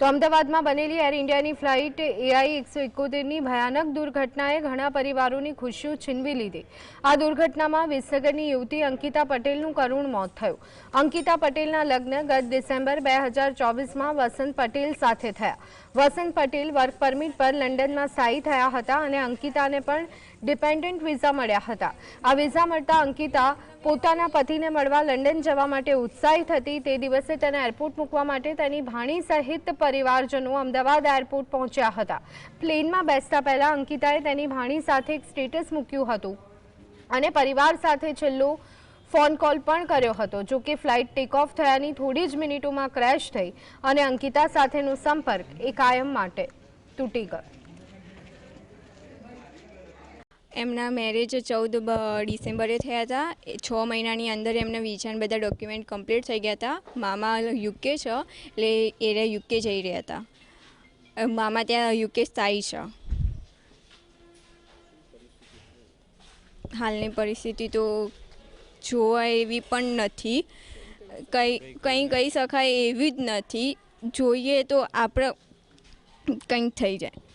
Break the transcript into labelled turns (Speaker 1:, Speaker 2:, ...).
Speaker 1: તો અમદાવાદમાં બનેલી એર ઇન્ડિયાની ફ્લાઇટ એઆઈ એકસો એકોતેરની ભયાનક દુર્ઘટનાએ ઘણા પરિવારોની ખુશીઓ છીનવી લીધી. આ દુર્ઘટનામાં વિસનગરની યુવતી અંકિતા પટેલનું કરુણ મોત થયું. અંકિતા પટેલના લગ્ન ગત ડિસેમ્બર બે હજાર ચોવીસમાં વસંત પટેલ સાથે થયા. વસંત પટેલ વર્ક પરમિટ પર લંડનમાં સ્થાયી થયા હતા અને અંકિતાને પણ ડિપેન્ડન્ટ વિઝા મળ્યા હતા. આ વિઝા મળતા અંકિતા પોતાના પતિને મળવા લંડન જવા માટે ઉત્સાહિત હતી તે દિવસે તેને એરપોર્ટ મૂકવા માટે તેની ભાણી સહિત પરિવારજનો અમદાવાદ એરપોર્ટ પહોંચ્યા હતા. પ્લેનમાં બેસતા પહેલા અંકિતાએ તેની ભાણી સાથે એક સ્ટેટસ મૂક્યું હતું અને પરિવાર સાથે છેલ્લો ફોન કોલ પણ કર્યો હતો. જો કે ફ્લાઇટ ટેક ઓફ થયાની થોડી જ મિનિટોમાં ક્રેશ થઈ અને અંકિતા સાથેનો સંપર્ક એ કાયમ માટે તૂટી ગયો.
Speaker 2: એમના મેરેજ ચૌદ ડિસેમ્બરે થયા હતા. છ મહિનાની અંદર એમના વિઝાન બધા ડોક્યુમેન્ટ કમ્પ્લીટ થઈ ગયા હતા. મામા યુકે છે, એટલે એ યુકે જઈ રહ્યા હતા. મામા ત્યાં યુકે સ્થાયી છે. હાલની પરિસ્થિતિ તો જોવા એવી પણ નથી. કંઈ કંઈ કહી શકાય એવી જ નથી. જોઈએ તો આપણે કંઈક થઈ જાય.